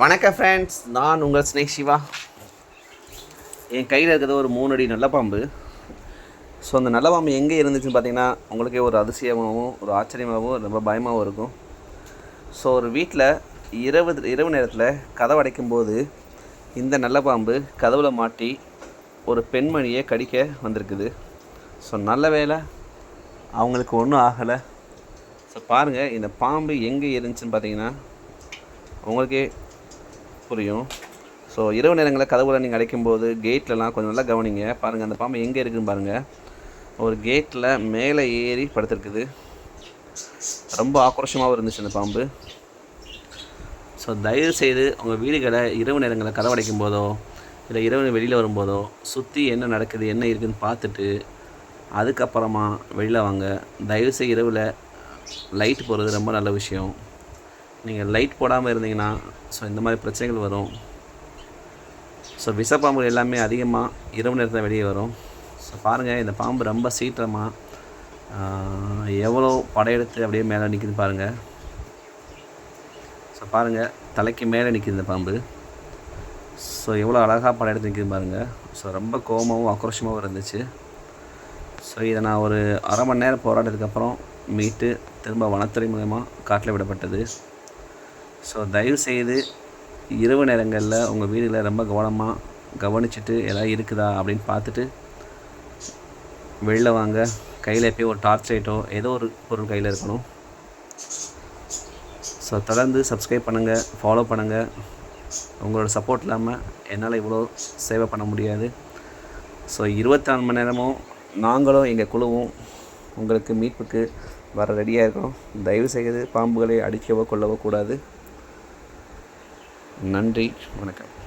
வணக்கம் ஃப்ரெண்ட்ஸ் நான் உங்கள் ஸ்னேக் சிவா. என் கையில் இருக்கிறது ஒரு மூணு அடி நல்ல பாம்பு. ஸோ அந்த நல்ல பாம்பு எங்கே இருந்துச்சுன்னு பார்த்தீங்கன்னா உங்களுக்கே ஒரு அதிசயமாகவும் ஒரு ஆச்சரியமாகவும் ரொம்ப பயமாகவும் இருக்கும். ஸோ ஒரு வீட்டில் இரவு இரவு நேரத்தில் கதவு அடைக்கும்போது இந்த நல்ல பாம்பு கதவுல மாட்டி ஒரு பெண்மணியை கடிக்க வந்திருக்குது. ஸோ நல்ல வேளை அவங்களுக்கு ஒன்றும் ஆகலை. ஸோ பாருங்கள் இந்த பாம்பு எங்கே இருந்துச்சுன்னு பார்த்தீங்கன்னா உங்களுக்கே புரியும். ஸோ இரவு நேரங்களில் கதவுல நீங்கள் அடைக்கும்போது கேட்லலாம் கொஞ்சம் நல்லா கவனிங்க. பாருங்கள் அந்த பாம்பு எங்கே இருக்குதுன்னு பாருங்கள் ஒரு கேட்டில் மேலே ஏறி படுத்திருக்குது. ரொம்ப ஆக்ரோஷமாகவும் இருந்துச்சு அந்த பாம்பு. ஸோ தயவு செய்து உங்கள் வீடுகளை இரவு நேரங்களில் கதவு அடைக்கும் போதோ இல்லை இரவு வெளியில் வரும்போதோ சுற்றி என்ன நடக்குது என்ன இருக்குதுன்னு பார்த்துட்டு அதுக்கப்புறமா வெளியில் வாங்க. தயவு செய்து இரவில் லைட் போகிறது ரொம்ப நல்ல விஷயம். நீங்கள் லைட் போடாமல் இருந்தீங்கன்னா ஸோ இந்த மாதிரி பிரச்சனைகள் வரும். ஸோ விஷப்பாம்புகள் எல்லாமே அதிகமாக இரவு நேரத்தில் வெளியே வரும். ஸோ பாருங்கள் இந்த பாம்பு ரொம்ப சீக்கிரமாக எவ்வளோ படையெடுத்து அப்படியே மேலே நிற்கிது பாருங்கள் ஸோ பாருங்கள் தலைக்கு மேலே நிற்கிது இந்த பாம்பு. ஸோ எவ்வளோ அழகாக படையெடுத்து நிற்கிது பாருங்கள் ஸோ ரொம்ப கோபமாகவும் ஆக்ரோஷமாகவும் இருந்துச்சு. ஸோ இதை நான் ஒரு அரை மணி நேரம் போராட்டத்துக்கு மீட்டு திரும்ப வனத்துறை மூலமாக காட்டில் விடப்பட்டது. ஸோ தயவு செய்து இரவு நேரங்களில் உங்கள் வீடுகளை ரொம்ப கவனமாக கவனிச்சுட்டு எதாவது இருக்குதா அப்படின்னு பார்த்துட்டு வெளில வாங்க. கையில் எப்பயும் ஒரு டார்ச் லைட்டோ ஏதோ ஒரு பொருள் கையில் இருக்கணும். ஸோ தொடர்ந்து சப்ஸ்கிரைப் பண்ணுங்கள் ஃபாலோ பண்ணுங்கள் உங்களோட சப்போர்ட் இல்லாமல் என்னால் இவ்வளோ சேவை பண்ண முடியாது. ஸோ இருபத்தி நாலு மணி நேரமும் நாங்களும் எங்கள் குழுவும் உங்களுக்கு மீட்புக்கு வர ரெடியாக இருக்கோம். தயவு செய்து பாம்புகளை அடிக்கவோ கொள்ளவோ கூடாது. நன்றி வணக்கம்.